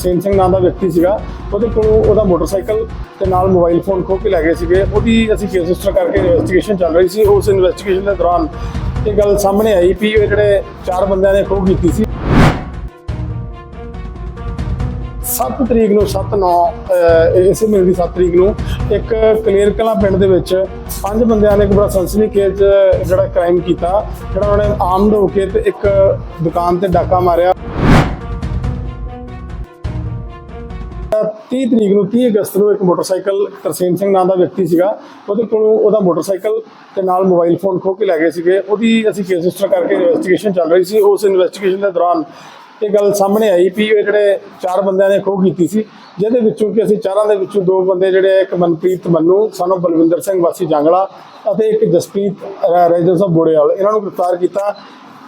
ਤਰਸੇਮ ਸਿੰਘ ਨਾਮ ਦਾ ਵਿਅਕਤੀ ਸੀਗਾ, ਉਹਦੇ ਕੋਲੋਂ ਉਹਦਾ ਮੋਟਰਸਾਈਕਲ ਤੇ ਨਾਲ ਮੋਬਾਈਲ ਫੋਨ ਖੋਹ ਕੇ ਲੈ ਗਏ ਸੀਗੇ। ਉਹਦੀ ਅਸੀਂ ਕੇਸ ਰਜਿਸਟਰ ਕਰਕੇ ਇਨਵੈਸਟੀਗੇਸ਼ਨ ਚੱਲ ਰਹੀ ਸੀ। ਉਸ ਇਨਵੈਸਟੀਗੇਸ਼ਨ ਦੇ ਦੌਰਾਨ ਇਹ ਗੱਲ ਸਾਹਮਣੇ ਆਈ ਵੀ ਇਹ ਜਿਹੜੇ ਚਾਰ ਬੰਦਿਆਂ ਨੇ ਖੋਹ ਕੀਤੀ ਸੀ। 7 ਤਰੀਕ ਨੂੰ 7 9 ਇਸੇ ਮਹੀਨੇ ਦੀ 7 ਤਰੀਕ ਨੂੰ ਇੱਕ ਕਲੀਅਰ ਕਲਾਂ ਪਿੰਡ ਦੇ ਵਿੱਚ ਪੰਜ ਬੰਦਿਆਂ ਨੇ ਇੱਕ ਬੜਾ ਸਨਸਨੀਖੇਜ਼ ਜਿਹੜਾ ਕ੍ਰਾਈਮ ਕੀਤਾ, ਜਿਹੜਾ ਉਹਨਾਂ ਨੇ ਆਮਦ ਹੋ ਕੇ ਤੇ ਇੱਕ ਦੁਕਾਨ ਤੇ ਡਾਕਾ ਮਾਰਿਆ। 30 ਤਰੀਕ ਨੂੰ 30 ਅਗਸਤ ਨੂੰ ਇੱਕ ਮੋਟਰਸਾਈਕਲ ਤਰਸੇਮ ਸਿੰਘ ਨਾਮ ਦਾ ਵਿਅਕਤੀ ਸੀਗਾ। ਉਹਦੇ ਕੋਲੋਂ ਉਹਦਾ ਮੋਟਰਸਾਈਕਲ ਤੇ ਨਾਲ ਮੋਬਾਈਲ ਫੋਨ ਖੋਹ ਕੇ ਲੈ ਗਏ ਸੀਗੇ। ਉਹਦੀ ਅਸੀਂ ਕੇਸ ਰਜਿਸਟਰ ਕਰਕੇ ਇਨਵੈਸਟੀਗੇਸ਼ਨ ਚੱਲ ਰਹੀ ਸੀ। ਉਸ ਇਨਵੈਸਟੀਗੇਸ਼ਨ ਦੇ ਦੌਰਾਨ ਇਹ ਗੱਲ ਸਾਹਮਣੇ ਆਈ ਵੀ ਇਹ ਜਿਹੜੇ ਚਾਰ ਬੰਦਿਆਂ ਨੇ ਖੋਹ ਕੀਤੀ ਸੀ, ਜਿਹਦੇ ਵਿੱਚੋਂ ਕਿ ਅਸੀਂ ਚਾਰਾਂ ਦੇ ਵਿੱਚੋਂ ਦੋ ਬੰਦੇ ਜਿਹੜੇ ਇੱਕ ਮਨਪ੍ਰੀਤ ਮੰਨੂ, ਸਾਨੂੰ ਬਲਵਿੰਦਰ ਸਿੰਘ ਵਾਸੀ ਜਾਂਗਲਾ ਅਤੇ ਇੱਕ ਜਸਪ੍ਰੀਤ ਰੈਜੈਂਸ ਆਫ ਬੋੜੇਵਾਲ ਇਹਨਾਂ ਨੂੰ ਗ੍ਰਿਫਤਾਰ ਕੀਤਾ।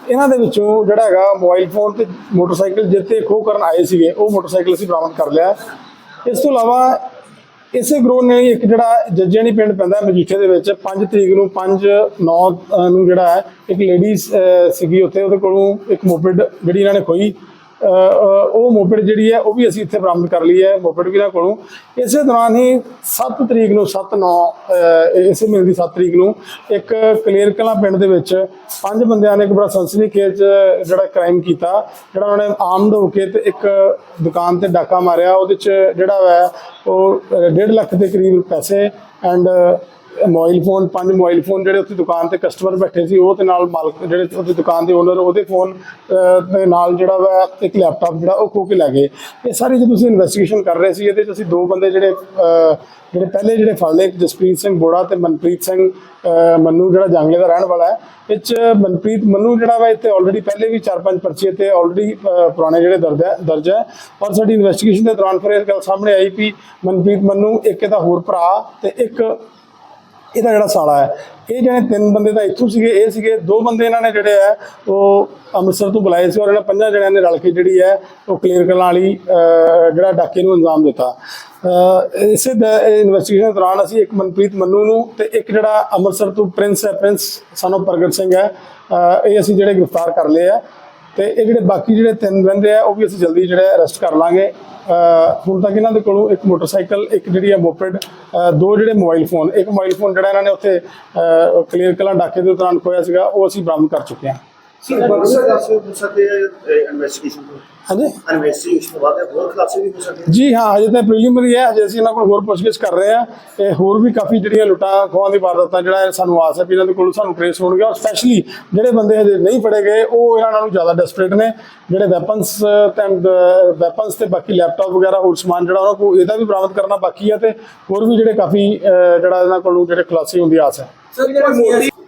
ਇਹਨਾਂ ਦੇ ਵਿੱਚੋਂ ਜਿਹੜਾ ਹੈਗਾ ਮੋਬਾਈਲ ਫੋਨ ਤੇ ਮੋਟਰਸਾਈਕਲ ਜਿੱਤੇ ਖੋਹ ਕਰਨ ਆਏ ਸੀਗੇ, ਉਹ ਮੋਟਰਸਾਈਕਲ ਅਸੀਂ ਬਰਾਮਦ ਕਰ ਲਿਆ। ਇਸ ਤੋਂ ਇਲਾਵਾ ਇਸੇ ਗਰੋਹ ਨੇ ਇੱਕ ਜਿਹੜਾ ਜੱਜੇਣੀ ਪਿੰਡ ਪੈਂਦਾ ਮਜੀਠੇ ਦੇ ਵਿੱਚ 5 ਤਰੀਕ ਨੂੰ 5 9 ਨੂੰ ਜਿਹੜਾ ਹੈ, ਇੱਕ ਲੇਡੀਜ਼ ਸੀਗੀ ਉੱਥੇ, ਉਹਦੇ ਕੋਲੋਂ ਇੱਕ ਮੋਪਿਡ ਜਿਹੜੀ ਇਹਨਾਂ ਨੇ ਖੋਈ। ਉਹ ਮੋਪਿਡ ਜਿਹੜੀ ਹੈ, ਉਹ ਵੀ ਅਸੀਂ ਇੱਥੇ ਬਰਾਮਦ ਕਰ ਲਈ ਹੈ, ਮੋਪਿਡ ਵੀ ਇਹਨਾਂ ਕੋਲੋਂ। ਇਸੇ ਦੌਰਾਨ ਹੀ 7 ਤਰੀਕ ਨੂੰ 7 9 ਇਸੇ ਮਹੀਨੇ ਦੀ 7 ਤਰੀਕ ਨੂੰ ਇੱਕ ਕਲੀਅਰ ਕਲਾਂ ਪਿੰਡ ਦੇ ਵਿੱਚ ਪੰਜ ਬੰਦਿਆਂ ਨੇ ਇੱਕ ਬੜਾ ਸਨਸਨੀਖੇਜ਼ ਜਿਹੜਾ ਕ੍ਰਾਈਮ ਕੀਤਾ, ਜਿਹੜਾ ਉਹਨਾਂ ਨੇ ਆਮਦ ਹੋ ਕੇ ਤੇ ਇੱਕ ਦੁਕਾਨ ਤੇ ਡਾਕਾ ਮਾਰਿਆ, ਉਹਦੇ ਚ ਜਿਹੜਾ ਹੈ ਉਹ 1.5 ਲੱਖ ਦੇ ਕਰੀਬ ਪੈਸੇ ਐਂਡ ਮੋਬਾਈਲ ਫੋਨ, ਪੰਜ ਮੋਬਾਈਲ ਫੋਨ ਜਿਹੜੇ ਉੱਥੇ ਦੁਕਾਨ ਤੇ ਕਸਟਮਰ ਬੈਠੇ ਸੀ, ਉਹ ਤੇ ਨਾਲ ਮਾਲਕ ਜਿਹੜੇ ਉਹਦੀ ਦੁਕਾਨ ਦੇ ਓਨਰ ਉਹਦੇ ਫੋਨ ਦੇ ਨਾਲ ਜਿਹੜਾ ਵਾ ਇੱਕ ਲੈਪਟਾਪ ਜਿਹੜਾ ਉਹ ਖੋ ਕੇ ਲੈ ਗਏ। ਇਹ ਸਾਰੀ ਜਦੋਂ ਅਸੀਂ ਇਨਵੈਸਟੀਗੇਸ਼ਨ ਕਰ ਰਹੇ ਸੀ, ਇਹਦੇ ਚ ਅਸੀਂ ਦੋ ਬੰਦੇ ਜਿਹੜੇ ਜਿਹੜੇ ਪਹਿਲੇ ਜਿਹੜੇ ਫੜ ਲਏ ਜਸਪ੍ਰੀਤ ਸਿੰਘ ਬੋੜਾ ਤੇ ਮਨਪ੍ਰੀਤ ਸਿੰਘ ਮੰਨੂ ਜਿਹੜਾ ਜੰਗਲੇ ਦਾ ਰਹਿਣ ਵਾਲਾ ਹੈ। ਇਹ 'ਚ ਮਨਪ੍ਰੀਤ, ਮੰਨੂ ਜਿਹੜਾ ਵਾ ਇੱਥੇ ਆਲਰੇਡੀ ਪਹਿਲੇ ਵੀ ਚਾਰ ਪੰਜ ਪਰਚੇ ਤੇ ਆਲਰੇਡੀ ਪੁਰਾਣੇ ਜਿਹੜੇ ਦਰਜ ਹੈ ਦਰਜ ਹੈ। ਔਰ ਸਾਡੀ ਇਨਵੈਸਟੀਗੇਸ਼ਨ ਦੇ ਦੌਰਾਨ ਫਿਰ ਇਹ ਗੱਲ ਸਾਹਮਣੇ ਆਈ ਵੀ ਮਨਪ੍ਰੀਤ, ਮੰਨੂ ਇੱਕ ਇਹਦਾ ਹੋਰ ਭਰਾ ਤੇ ਇੱਕ ਇਹਦਾ ਜਿਹੜਾ ਸਾਲਾ ਹੈ ਇਹ ਜਿਹੜੇ ਤਿੰਨ ਬੰਦੇ ਤਾਂ ਇੱਥੋਂ ਸੀਗੇ ਇਹ ਸੀਗੇ ਦੋ ਬੰਦੇ ਇਹਨਾਂ ਨੇ ਜਿਹੜੇ ਆ ਉਹ ਅੰਮ੍ਰਿਤਸਰ ਤੋਂ ਬੁਲਾਏ ਸੀ ਔਰ ਇਹਨਾਂ ਪੰਜਾਂ ਜਣਿਆਂ ਨੇ ਰਲ ਕੇ ਜਿਹੜੀ ਹੈ ਉਹ ਕਲੀਅਰ ਕਰਨ ਵਾਲੀ ਜਿਹੜਾ ਡਾਕੇ ਨੂੰ ਅੰਜਾਮ ਦਿੱਤਾ। ਅਹ, ਇਸੇ ਇਨਵੈਸਟੀਗੇਸ਼ਨ ਦੌਰਾਨ ਅਸੀਂ ਇੱਕ ਮਨਪ੍ਰੀਤ ਮੰਨੂ ਨੂੰ ਤੇ ਇੱਕ ਜਿਹੜਾ ਅੰਮ੍ਰਿਤਸਰ ਤੋਂ ਪ੍ਰਿੰਸ ਹੈ ਪ੍ਰਿੰਸ ਸਾਨੂੰ ਪ੍ਰਗਟ ਸਿੰਘ ਹੈ ਇਹ ਅਸੀਂ ਜਿਹੜੇ ਗ੍ਰਿਫਤਾਰ ਕਰ ਲਏ ਆ ਤੇ ਇਹ ਜਿਹੜੇ ਬਾਕੀ ਜਿਹੜੇ ਤਿੰਨ ਬੰਦੇ ਆ ਉਹ ਵੀ ਅਸੀਂ ਜਲਦੀ ਜਿਹੜੇ ਅਰੈਸਟ ਕਰ ਲਾਂਗੇ। ਹੁਣ ਤੱਕ ਇਹਨਾਂ ਦੇ ਕੋਲੋਂ ਇੱਕ ਮੋਟਰਸਾਈਕਲ ਇੱਕ ਜਿਹੜੀ ਹੈ ਮੋਪਿਡ ਦੋ ਜਿਹੜੇ ਮੋਬਾਈਲ ਫੋਨ, ਇੱਕ ਮੋਬਾਈਲ ਫੋਨ ਜਿਹੜਾ ਇਹਨਾਂ ਨੇ ਉੱਥੇ ਕਲੀਅਰ ਕਲਾਂ ਡਾਕੇ ਦੇ ਦੌਰਾਨ ਖੋਇਆ ਸੀਗਾ, ਉਹ ਅਸੀਂ ਬਰਾਮਦ ਕਰ ਚੁੱਕੇ ਹਾਂ। ਬਕਸਾ ਦੱਸੋ ਹੋ ਸਕਦੇ ਇਨਵੈਸਟੀਗੇਸ਼ਨ ਤੋਂ? ਹਾਂਜੀ? ਇਨਵੈਸਟੀਗੇਸ਼ਨ ਤੋਂ ਬਾਅਦ ਹੋਰ ਖਲਾਸੇ ਵੀ ਹੋ ਸਕਦੇ ਜੀ ਹਾਂ ਹਜੇ ਤਾਂ ਪ੍ਰੀਲਿਮਿਨਰੀ ਹੈ ਹਜੇ ਅਸੀਂ ਇਹਨਾਂ ਕੋਲ ਹੋਰ ਪੁੱਛਗਿੱਛ ਕਰ ਰਹੇ ਹਾਂ। ਤੇ ਹੋਰ ਵੀ ਕਾਫੀ ਜਿਹੜੀਆਂ ਲੁੱਟਾਂ ਖੋਹਾਂ ਦੀ ਵਾਰਦਾਤਾਂ ਜਿਹੜਾ ਸਾਨੂੰ ਆਸ ਹੈ ਵੀ ਇਹਨਾਂ ਦੇ ਕੋਲ ਸਾਨੂੰ ਟ੍ਰੇਸ ਹੋਣਗੇ ਔਰ ਸਪੈਸ਼ਲੀ ਜਿਹੜੇ ਬੰਦੇ ਹਜੇ ਨਹੀਂ ਫੜੇ ਗਏ ਉਹ ਇਹਨਾਂ ਨਾਲੋਂ ਜ਼ਿਆਦਾ ਡੈਸਪਰੇਟ ਨੇ। ਜਿਹੜੇ ਵੈਪਨਸ ਤੇ ਵੈਪਨਸ ਤੇ ਬਾਕੀ ਲੈਪਟਾਪ ਵਗੈਰਾ ਹੋਰ ਸਮਾਨ ਜਿਹੜਾ ਉਹਨਾਂ ਕੋਲ ਇਹਦਾ ਵੀ ਬਰਾਮਦ ਕਰਨਾ ਬਾਕੀ ਹੈ ਤੇ ਹੋਰ ਵੀ ਜਿਹੜੇ ਕਾਫੀ ਜਿਹੜਾ ਇਹਨਾਂ ਕੋਲੋਂ ਜਿਹੜੇ ਖੁਲਾਸੇ ਹੋਣ ਦੀ ਆਸ ਹੈ। ਸਰ ਜਿਹੜਾ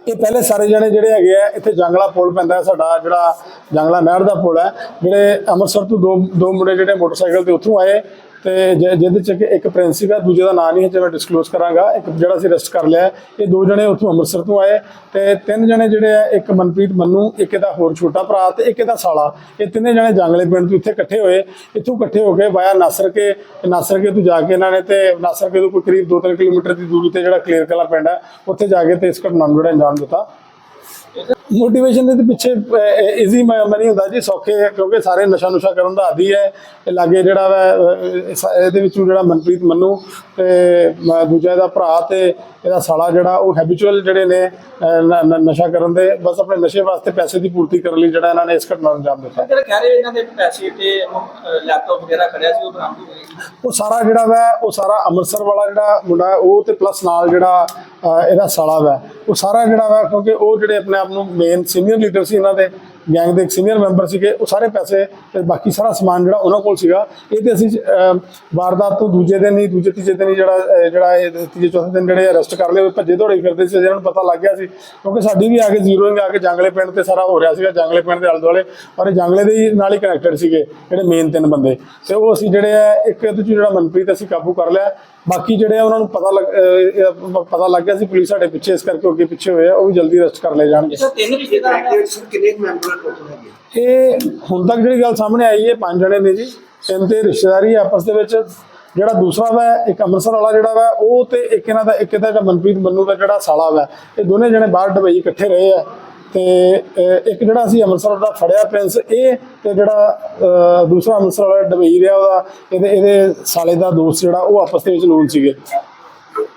ਇਹ ਪਹਿਲੇ ਸਾਰੇ ਜਣੇ ਜਿਹੜੇ ਹੈਗੇ ਆ, ਇੱਥੇ ਜੰਗਲਾ ਪੁਲ ਪੈਂਦਾ ਸਾਡਾ, ਜਿਹੜਾ ਜੰਗਲਾ ਨਹਿਰ ਦਾ ਪੁਲ ਹੈ। ਜਿਹੜੇ ਅੰਮ੍ਰਿਤਸਰ ਤੋਂ ਦੋ ਦੋ ਮੁੰਡੇ ਜਿਹੜੇ ਮੋਟਰਸਾਈਕਲ ਤੇ ਉੱਥੋਂ ਆਏ ਤੇ ਜਿ- ਜਿਹਦੇ ਚ ਕਿ ਇੱਕ ਪ੍ਰਿੰਸ ਸੀਗਾ ਦੂਜੇ ਦਾ ਨਾਂ ਨਹੀਂ ਹੈ, ਜੇ ਮੈਂ ਡਿਸਕਲੋਜ਼ ਕਰਾਂਗਾ, ਇੱਕ ਜਿਹੜਾ ਅਸੀਂ ਅਰੈਸਟ ਕਰ ਲਿਆ ਇਹ ਦੋ ਜਣੇ ਉੱਥੋਂ ਅੰਮ੍ਰਿਤਸਰ ਤੋਂ ਆਏ, ਤੇ ਤਿੰਨ ਜਣੇ ਜਿਹੜੇ ਆ, ਇੱਕ ਮਨਪ੍ਰੀਤ ਮੰਨੂ, ਇੱਕ ਇਹਦਾ ਹੋਰ ਛੋਟਾ ਭਰਾ ਤੇ ਇੱਕ ਇਹਦਾ ਸਾਲਾ। ਇਹ ਤਿੰਨੇ ਜਣੇ ਜੰਗਲੇ ਪਿੰਡ ਤੋਂ ਇੱਥੇ ਇਕੱਠੇ ਹੋਏ, ਇੱਥੋਂ ਇਕੱਠੇ ਹੋ ਕੇ ਵਾਇਆ ਨਾਸਰ ਕੇ ਨਾਸਰ ਕੇ ਤੋਂ ਜਾ ਕੇ ਇਹਨਾਂ ਨੇ ਤੇ ਨਾਸਰ ਕੇ ਤੋਂ ਕੋਈ ਕਰੀਬ 2-3 ਕਿਲੋਮੀਟਰ ਦੀ ਦੂਰੀ ਤੇ ਜਿਹੜਾ ਕਲੀਅਰ ਕਲਾ ਪਿੰਡ ਹੈ, ਉੱਥੇ ਜਾ ਕੇ ਤੇ ਇਸ ਘਟਨਾ ਨੂੰ ਜਿਹੜਾ ਅੰਜਾਮ ਦਿੱਤਾ। ਮੋਟੀਵੇਸ਼ਨ ਦੇ ਪਿੱਛੇ ਈਜ਼ੀ ਮਨੀ ਹੁੰਦਾ ਜੀ ਸੌਖੇ ਹੈ ਕਿਉਂਕਿ ਸਾਰੇ ਨਸ਼ਾ ਨੁਸ਼ਾ ਕਰਨ ਦਾ ਆਦੀ ਹੈ। ਇਹ ਲਾਗੇ ਜਿਹੜਾ ਵਾ ਇਹਦੇ ਵਿੱਚੋਂ ਜਿਹੜਾ ਮਨਪ੍ਰੀਤ ਮੰਨੂ ਤੇ ਮ- ਦੂਜਾ ਇਹਦਾ ਭਰਾ ਤੇ ਇਹਦਾ ਸਾਲਾ ਜਿਹੜਾ ਉਹ ਹੈਬਿਚੁਅਲ ਜਿਹੜੇ ਨੇ ਨਸ਼ਾ ਕਰਨ ਦੇ ਬਸ ਆਪਣੇ ਨਸ਼ੇ ਵਾਸਤੇ ਪੈਸੇ ਦੀ ਪੂਰਤੀ ਕਰਨ ਲਈ ਜਿਹੜਾ ਇਹਨਾਂ ਨੇ ਇਸ ਘਟਨਾ ਨੂੰ ਅੰਜਾਮ ਦਿੱਤਾ। ਜਿਹੜਾ ਕਹਿ ਰਹੇ ਇਹਨਾਂ ਦੇ ਪੈਸੇ ਤੇ ਲੈਪਟਾਪ ਵਗੈਰਾ ਖੜਿਆ ਸੀ ਉਹ ਬਰਾਮਦ ਹੋ ਗਏ ਉਹ ਸਾਰਾ ਜਿਹੜਾ ਵਾ ਉਹ ਸਾਰਾ ਅੰਮ੍ਰਿਤਸਰ ਵਾਲਾ ਜਿਹੜਾ ਮੁੰਡਾ ਉਹ ਤੇ ਪਲੱਸ ਨਾਲ ਜਿਹੜਾ ਇਹਦਾ ਸਾਲਾ ਵਾ। ਉਹ ਸਾਰਾ ਜਿਹੜਾ ਵਾ ਕਿਉਂਕਿ ਉਹ ਜਿਹੜੇ ਆਪਣੇ ਆਪ ਨੂੰ ਮੇਨ ਸੀਨੀਅਰ ਲੀਡਰ ਸੀ ਇਹਨਾਂ ਦੇ ਗੈਂਗ ਦੇ ਇੱਕ ਸੀਨੀਅਰ ਮੈਂਬਰ ਸੀਗੇ, ਉਹ ਸਾਰੇ ਪੈਸੇ ਤੇ ਬਾਕੀ ਸਾਰਾ ਸਮਾਨ ਜਿਹੜਾ ਉਹਨਾਂ ਕੋਲ ਸੀਗਾ, ਇਹ ਤੇ ਅਸੀਂ ਵਾਰਦਾਤ ਤੋਂ ਦੂਜੇ ਦਿਨ ਹੀ, ਦੂਜੇ ਤੀਜੇ ਦਿਨ ਹੀ ਜਿਹੜਾ ਜਿਹੜਾ ਇਹ ਤੀਜੇ ਚੌਥੇ ਦਿਨ ਜਿਹੜੇ ਅਰੈਸਟ ਕਰ ਲਏ, ਉਹ ਭੱਜੇ ਦੌੜੇ ਫਿਰਦੇ ਸੀ ਜਿਹਨਾਂ ਨੂੰ ਪਤਾ ਲੱਗ ਗਿਆ ਸੀ, ਕਿਉਂਕਿ ਸਾਡੀ ਵੀ ਆ ਕੇ ਜ਼ੀਰੋਇੰਗ ਆ ਕੇ ਜੰਗਲੇ ਪਿੰਡ ਤੇ ਸਾਰਾ ਹੋ ਰਿਹਾ ਸੀਗਾ, ਜੰਗਲੇ ਪਿੰਡ ਦੇ ਆਲੇ ਦੁਆਲੇ ਔਰ ਇਹ ਜੰਗਲੇ ਦੇ ਨਾਲ ਹੀ ਕਨੈਕਟਡ ਸੀਗੇ, ਜਿਹੜੇ ਮੇਨ ਤਿੰਨ ਬੰਦੇ। ਤੇ ਉਹ ਅਸੀਂ ਜਿਹੜੇ ਆ, ਇੱਕ ਇਹਦੇ 'ਚ ਜਿਹੜਾ ਮਨਪ੍ਰੀਤ, ਅਸੀਂ ਕਾਬੂ ਕਰ ਲਿਆ ਬਾਕੀ ਜਿਹੜੇ ਆ ਉਹਨਾਂ ਨੂੰ ਪਤਾ ਲੱਗ ਪਤਾ ਲੱਗ ਗਿਆ ਸੀ ਪੁਲਿਸ ਸਾਡੇ ਪਿੱਛੇ ਇਸ ਕਰਕੇ ਉਹ ਅੱਗੇ ਪਿੱਛੇ ਹੋਏ ਆ ਉਹ ਵੀ ਜਲਦੀ ਅਰੈਸਟ ਕਰ ਲਏ ਜਾਣਗੇ। ਸਰ ਤਿੰਨ ਸਰ ਕਿੰਨੇ ਮੈਂਬਰ ਟੋਟਲ ਹੈਗੇ? ਇਹ ਹੁਣ ਤੱਕ ਜਿਹੜੀ ਗੱਲ ਸਾਹਮਣੇ ਆਈ ਹੈ ਪੰਜ ਜਣੇ ਨੇ ਜੀ। ਤਿੰਨ ਤੇ ਰਿਸ਼ਤੇਦਾਰੀ ਹੈ ਆਪਸ ਦੇ ਵਿੱਚ। ਜਿਹੜਾ ਦੂਸਰਾ ਵਾ ਇੱਕ ਅੰਮ੍ਰਿਤਸਰ ਵਾਲਾ ਜਿਹੜਾ ਵਾ ਉਹ ਤੇ ਇੱਕ ਇਹਨਾਂ ਦਾ ਇੱਕ ਇਹਦਾ ਜਿਹੜਾ ਮਨਪ੍ਰੀਤ ਮੰਨੂ ਦਾ ਜਿਹੜਾ ਸਾਲਾ ਵਾ। ਇਹ ਦੋਨੇ ਜਣੇ ਬਾਹਰ ਦੁਬਈ ਇਕੱਠੇ ਰਹੇ ਆ। ਤੇ ਇੱਕ ਜਿਹੜਾ ਅਸੀਂ ਅੰਮ੍ਰਿਤਸਰ ਦਾ ਫੜਿਆ ਪ੍ਰਿੰਸ ਇਹ ਤੇ ਜਿਹੜਾ ਦੂਸਰਾ ਅੰਮ੍ਰਿਤਸਰ ਵਾਲਾ ਡਬਈ ਰਿਹਾ ਉਹਦਾ, ਇਹਦੇ ਇਹਦੇ ਸਾਲੇ ਦਾ ਦੋਸਤ ਜਿਹੜਾ, ਉਹ ਆਪਸ ਦੇ ਵਿੱਚ ਨੂਨ ਸੀਗੇ।